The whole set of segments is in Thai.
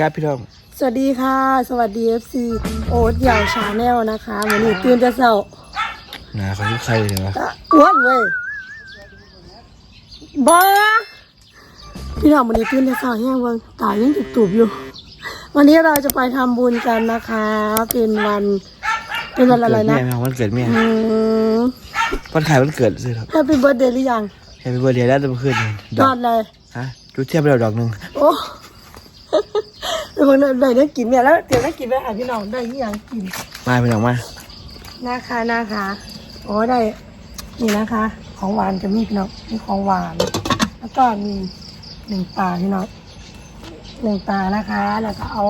ครับพี่น้อง สวัสดีค่ะ สวัสดี FC โอ๊ตยาวชาแนลนะคะวันนี้ตื่นจะเศร้าหนาเขาคือใครเลยวะอะอ้วนเว้ยบ้าพี่น้องวันนี้ตื่นจะเศร้าแห้งเวังตายังตุบๆอยู่ วันนี้เราจะไปทำบุญกันนะคะ เป็นวันเป็นวันอะไรนะแม่แม่วันเกิดแม่อืมวันขายวันเกิดสิครับแฮปปี้เบิร์ดเดย์หรือยังแฮปปี้เบิร์ดเดย์แล้วจะมาขึ้นดยออกดเลยฮะจุดเทียบไปแล้วดอกหนึ่งโอ้ เป็นคนได้ได้กินเนี่ยแล้วเดี๋ยวได้กินไปหาพี่น้องได้ยี่ยังกินมาพี่น้องมานะคะนะคะโอ้ได้นี่นะคะ ของหวานจะมีพี่น้องมีของหวาน แล้วก็มีหนึ่งปลาพี่น้องหนึ่งปลานะคะ แล้วก็เอา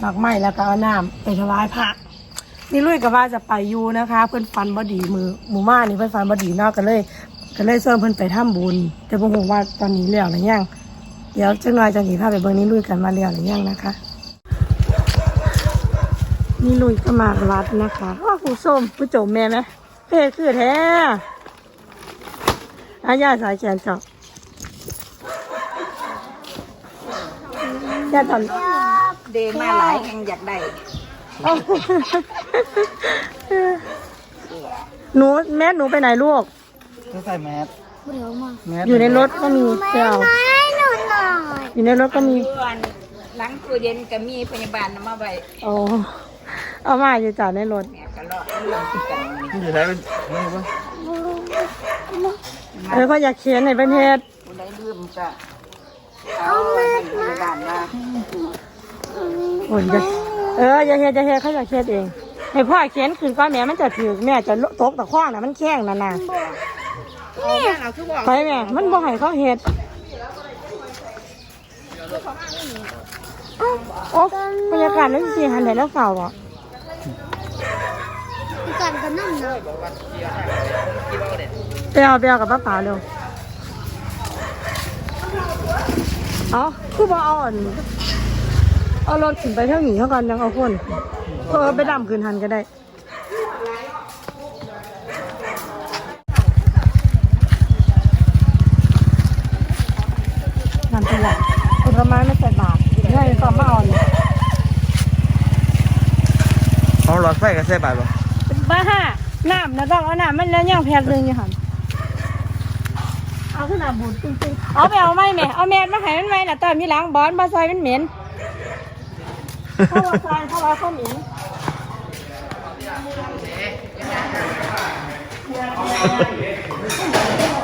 หมากไม้แล้วก็เอาน้ำไปถวายพระนี่ลุยกับว่าจะไปอยูนะคะ เพื่อนฟันบดีมือหมู่ม่านี่เพื่อนฟันบดีเนอกกันเลยก็เลยเสริมเพื่อนไปทำบุญ แต่ผมบอกว่าตอนนี้เลี้ยวหรือยังเดี๋ยวจังหน่อยจะหนีพาไปเบิ่งนี่ลุยกันมาเลี้ยวหรือยังนะคะ นี่ลุยก็มาวัดนะคะว่าผู้ส้มผู้โจมแม่ไหมเพ่คือแท้อาญาสายแขนเจาะย่าตอนเดมาหลายแห่งอยากได้เอ้าหนูแม่หนูไปไหนลูกใส่แมสแมสอยู่ในรถก็มีเจ้าอยู่ในรถก็มีส่วนหลังตู้เย็นก็มีพยาบาลนำมาไว้โอ้ เอามาอยู่จ่าในรถแม่ก็รอดเรื่องที่กันนี่อยู่ไหนเป็นนี่ปะเออเขาอยากเขียนในประเทศผู้ใดลืมก็เอาให้พยาบาลว่าโอ้ยอย่าเอออย่าเฮ็ดอย่าเฮ็ดเขาอยากเฮ็ดเองให้พ่อเขียนขึ้นก้อนแม่มันจะถือแม่จะตกตะคว้างน่ะมันแข้งน่ะน่ะเอาแม่เราคือบอกไปแม่มันบ่ให้เขาเฮ็ดโอ้บรรยากาศนั้นสิหันได้แล้วเฝ้า บ่กันกันนั่นนะไปเอาไปเอากับป้าป๋าเร็วเอาคือบ่เอาอันเอารถขึ้นไปเท่าหนีเขาก่อนยังเอาคนเออไปดำขึ้นหันก็ได้น้ำตัวผลไม้ไม่ใส่บาทง่ายก็มาเอาเนี่ยเอาหลอดไฟกับใส่บาทปะ บ้าห้าน้ำนะต้องเอาน้ำมันแล้วย่างแพ็คหนึงอยู่หันเอาขึ้นมาบูดจริงๆเอาไปเอาไม่แม่เอาแมสมาให้มันไหมน่ะตอนมีหล้างบอนบาซอยมันเหม็นเข้าบาซอยเข้าบาเข้าเหม็น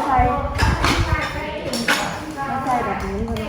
ใส่ใส่แบบนี้เลย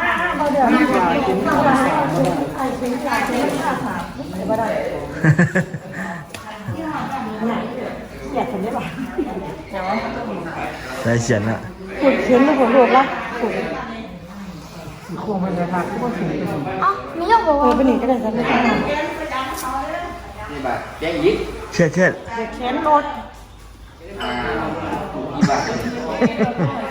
ยากเห็นได้ป่ะใส่เสียนอะขุดเข็นไม่ขุดลูกละขุดอ๋อมีเรื่องบอกเอว่าอไปหนีก็ได้สักนิดนึงเช็ดเช็ดเดี๋ยวเข็นรถพ่อแม่ผมก็อยากทำเหมือนกับแม่เข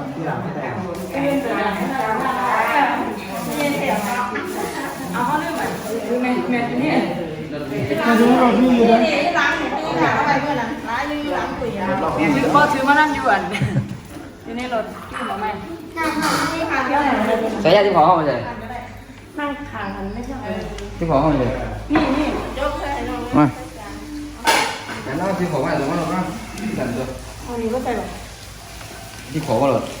ที่ลูกผมเนาะมาดูเราพี่อยู่ด้วยพอถือมานั่งอยู่อันอยู่ในรถที่บอกแม่น่าหอมไม่ทำใส่ยาที่พอเข้ามาเลยไหนนั่งขางกันไม่ใช่เหรอที่ขอห้องเลยนี่นี่ยกใส่น้องมาแต่น้องที่ขอมาหรือว่าเราบ้างสั่นตัวเอานี้ก็ใส่แบบที่ขอว่าเราเอ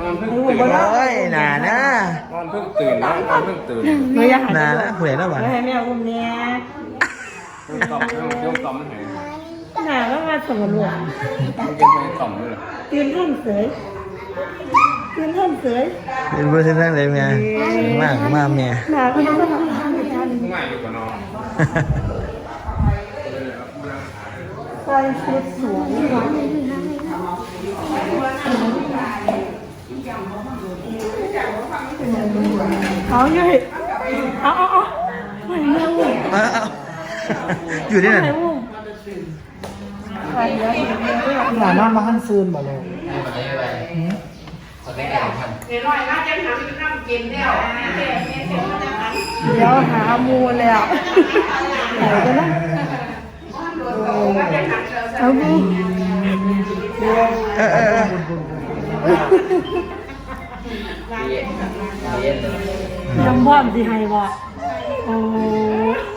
อาลงใจอยากเบิ้ลนั่นเองตาไม่ใส่ลาแล้วลูกรู้ใส่ลาแล้วไม่ใส่บางไม่ใส่บางโอ้ยยังไม่ใส่หัวนางโมเมนต์ใส่มาเลยหนาไหมตื่นนอนเพิ่งตื่นโอ้ยหนานะนอนเพิ่งตื่นนอนเพิ่งตื่นหนูอยากหนานะผู้ใหญ่แล้วบ้าให้แม่อุ้มเนี่ยยกต่อมยกต่อมมันหายหนาก็มาสมรวจมันเป็นไปต่อมเลยตื่นท่านเสยตื่นท่านเสยเป็นเพื่อนนั่งเลยเมียมากมากเมียหนาก็ต้องทำทานทานง่ายดีกว่านอนใส่ชุดสวย เอาอยู่เอาเอาเอาไม่แม่อุ้มเอาเอาอยู่ที่นั่นไม่อุ้มไปเดี๋ยวเดี๋ยวเดี๋ยวหนานอนมาขั้นซืนบ่เลยเดี๋ยวหามูแล้วเดี๋ยวจะนะเอาบูเออเออ ยังบ้อมสิให้บ่โอ้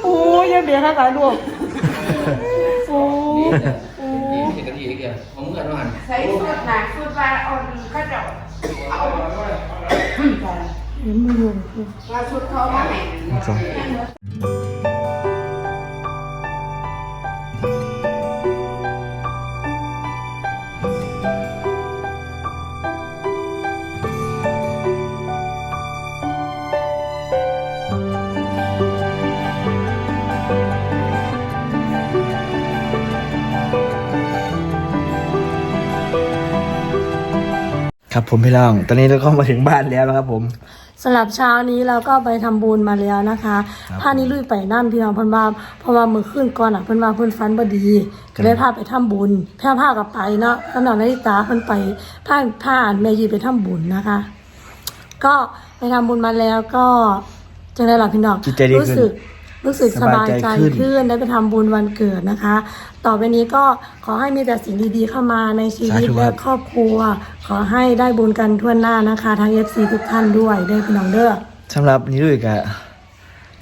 โอ้ยังเบียร์ทั้งหลายลูกโอ้โอ้สิบนาทีเดียวผมเมื่อวานเห็นมืออยู่ ครับผมพี่น้อง ตอนนี้เราก็มาถึงบ้านแล้วนะครับผมสำหรับเช้านี้เราก็ไปทำบุญมาแล้วนะคะครับพานี้ลุยไปนั่นพี่น้องเพิ่นว่าเพราะว่ามื้อคืนก่อนอะเพิ่นว่าเพิ่นฝันบ่ดี ก็เลยพาไปทำบุญแพร่พากับไปเนาะแล้วน้องนาฬิตาเพิ่นไปพาพาแม่ยีไปทำบุญนะคะ ก็ไปทำบุญมาแล้วก็จังได๋ล่ะพี่น้องจิตใจดีขึ้นรู้สึก รู้สึกสบายใจสบายใจขึ้นขึ้นได้ไปทำบุญวันเกิดนะคะ ต่อไปนี้ก็ขอให้มีแต่สิ่งดีๆเข้ามาในชีวิตและครอบครัว ขอให้ได้บุญกันทั่วหน้านะคะทั้ง FC ทุกท่านด้วยได้พี่น้องเด้อสำหรับนี่ด้วยกะ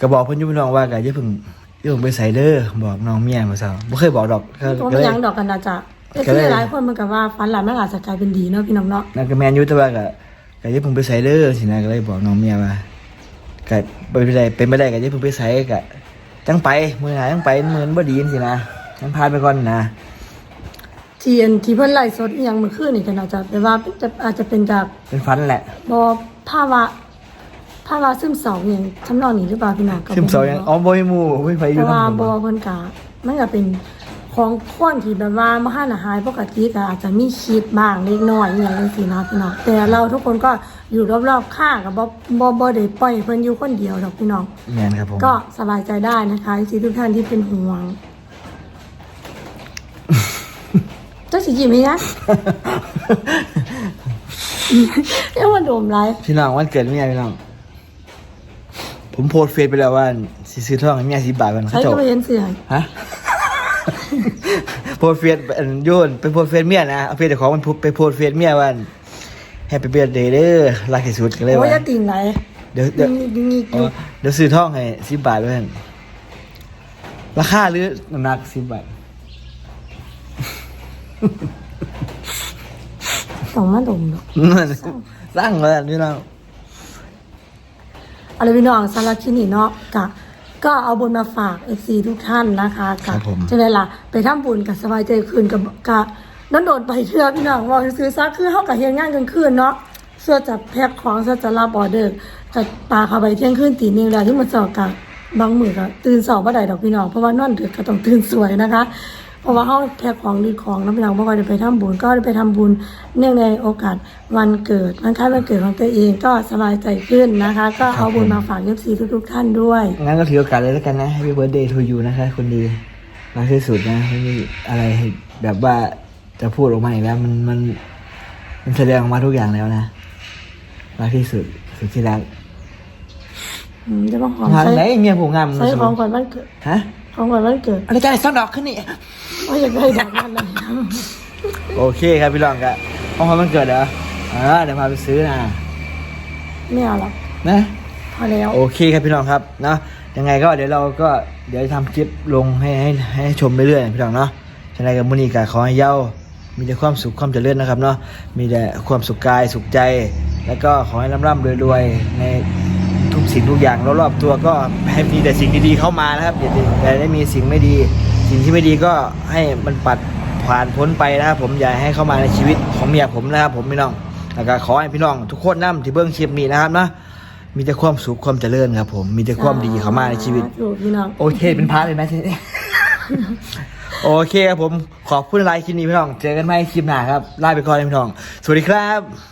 ก็บอกเพิ่นอยุพี่น้องว่ากะอย่าเพิ่งอย่าเพิ่งไปใส่เด้อบอกน้องเมียมาซะบ่เคยบอกดอกก็ตัวก็ไม่เลยยังดอกกันนะจ๊ะเอฟก็เลยซีหลายคนมันกับว่าฟันหลานมันอาจจะกลายเป็นดีเนาะพี่น้องเนาะนั่นก็แม่นอยู่แต่ว่าก็ก็อย่าเพิ่งไปใส่เด้อสินะก็เลยบอกน้องเมียว่า ก็บ่เป็นไรเป็นบ่ได้ก็อย่าเพิ่งไปใส่ก็จังไปมื้อหน้าจังไปมื้อนั้นบ่ดีสินะจังพาไปก่อนนะทีเอ็นที่เพิ่นไล่สดอหยังเมื่อคืนนี่กันอาจจะแปลว่าจะอาจจะเป็นจากเป็นฟันแหละบอภาวะภาวะซึมเศร้าอย่างทำนองนี้หรือเปล่าพี่น้องก็บ่ซึมเศร้ายังอ๋อบ่มีหมู่บ่มีไผอเพยู่ราะว่านำบอเพิ่นกะมันก็เป็น ของคนที่แบบว่าบ่ทันหายปกติก็อาจจะมีคิดบ้างเล็กน้อยอหย่างจังซี่นะพี่น้องแต่เราทุกคนก็อยู่รอบๆข้างกับบ่บ่บ่ได้ปล่อยให้เพิ่นอยู่คนเดียวดอกพี่น้อง แม่นครับผมก็สบายใจได้นะคะที่ทุกท่านที่เป็นห่วงเจ้าสิยิ้มไหมนะเรียกว่าโดมไรพี่น้องวันเกิดเมียพี่น้อง ผมโพสต์เฟซไปแล้วว่าสิซื้อทองให้เมีย10บาทมันใครเขาเจ้าก็ไปเห็นเสือ ฮะ โพสต์เฟซอันโยนไปโพสต์เฟซเมียนะเอาเฟซเจ้าของมันไปโพสต์เฟซเมียว่าแฮปปี้เบิร์ดเดย์เด้อรักที่สุดกันเลยโอ้ยว่าจะติ่งไรเดี๋ยวเดี๋ยวยิงยิงยิงอ๋อเดี๋ยวซื้อทองให้สิบบาทเพื่อนราคาหรือน้ำหนักสิบบาทส่งมาดมเนาะนั่นสร้างเลยพี่น้องอะไรพี่น้องสำหรับที่นี่เนาะกะ ก็เอาบุญมาฝากเอฟซีทุกท่านนะคะกะจังไดล่ะไปทำบุญกับสบายใจคืนกับกะนั่นโดดไปเชื่อพี่น้องว่าซื้อซักคือเฮากับเฮียงงานกลางคืนเนาะเสื้อจับแพ็คของเสื้อจะรับออเดอร์กับปลาเข้าไปเที่ยงคืนตีหนึงแล้วที่มันสอบกับบางมื้อก็ตื่นสอบบ่ได้ดอกพี่น้องเพราะว่านอนดึกก็ต้องตื่นสวยนะคะ เพราะว่าเขาแพ็คของดีของแล้วพี่น้องบอกว่าจะไปทำบุญก็ได้ไปทำบุญเนื่องในโอกาสวันเกิดวันคล้ายวันเกิดของตัวเองก็สบายใจขึ้นนะคะ ก็เอาบุญมาฝากเอฟซีทุกๆท่านด้วยงั้นก็ถือโอกาสเลยแล้วกันนะ Happy Birthday to you นะคะคนดีรักที่สุดนะไม่มีอะไรให้แบบว่าจะพูดออกมาอีกแล้วมันมันมันแสดงออกมาทุกอย่างแล้วนะรักที่สุดสุดที่รักอืมจะมาหอมงานใส่ไหนเมียผมงามใส่ของขวัญวันเกิดฮะ ของขวัญวันเกิดอะไรกันสองดอกขึ้นนี่ ว่าอยากได้ดอกนั้นเลยโอเคครับพี่รองครับห้องความมันเกิดเหรออ่าเดี๋ยวพาไปซื้อนะไม่เอาหรอกนะ พอแล้ว โอเคครับพี่น้องครับเนาะยังไงก็เดี๋ยวเราก็เดี๋ยวจะทำคลิปลงให้ให้ให้ชมเรื่อยๆพี่น้องเนาะฉะนั้นกับมุนีกาขอให้เย้ามีแต่ความสุขความเจริญนะครับเนาะมีแต่ความสุขกายสุขใจ แล้วก็ขอให้ร่ำๆรวยๆในทุก สิ่งทุกอย่างรอบๆตัวก็ให้มีแต่สิ่งดีๆเข้ามานะครับอย่าอย่าได้มีสิ่งไม่ดี สิ่งที่ไม่ดีก็ให้มันปัดผ่านพ้นไปนะครับ ผมอย่าให้เข้ามาในชีวิตของเมียผมนะครับผมพี่น้องแล้วก็ขอให้พี่น้อง ทุกคนนํที่เบื้องคลิปนี้นะครับนะมีแต่ความสุขความเจริญครับ ผมมีแต่ความดีเข้ามาในชีวิตถูกพี่น้องโอเค เป็นพาร์ทเลยนะทีนี้โอเคครับผมขอบคุณไลค์คลิปนี้พี่น้อง เจอกันใหม่คลิปหน้าครับลาไปก่อนเลยพี่น้อง สวัสดีครับ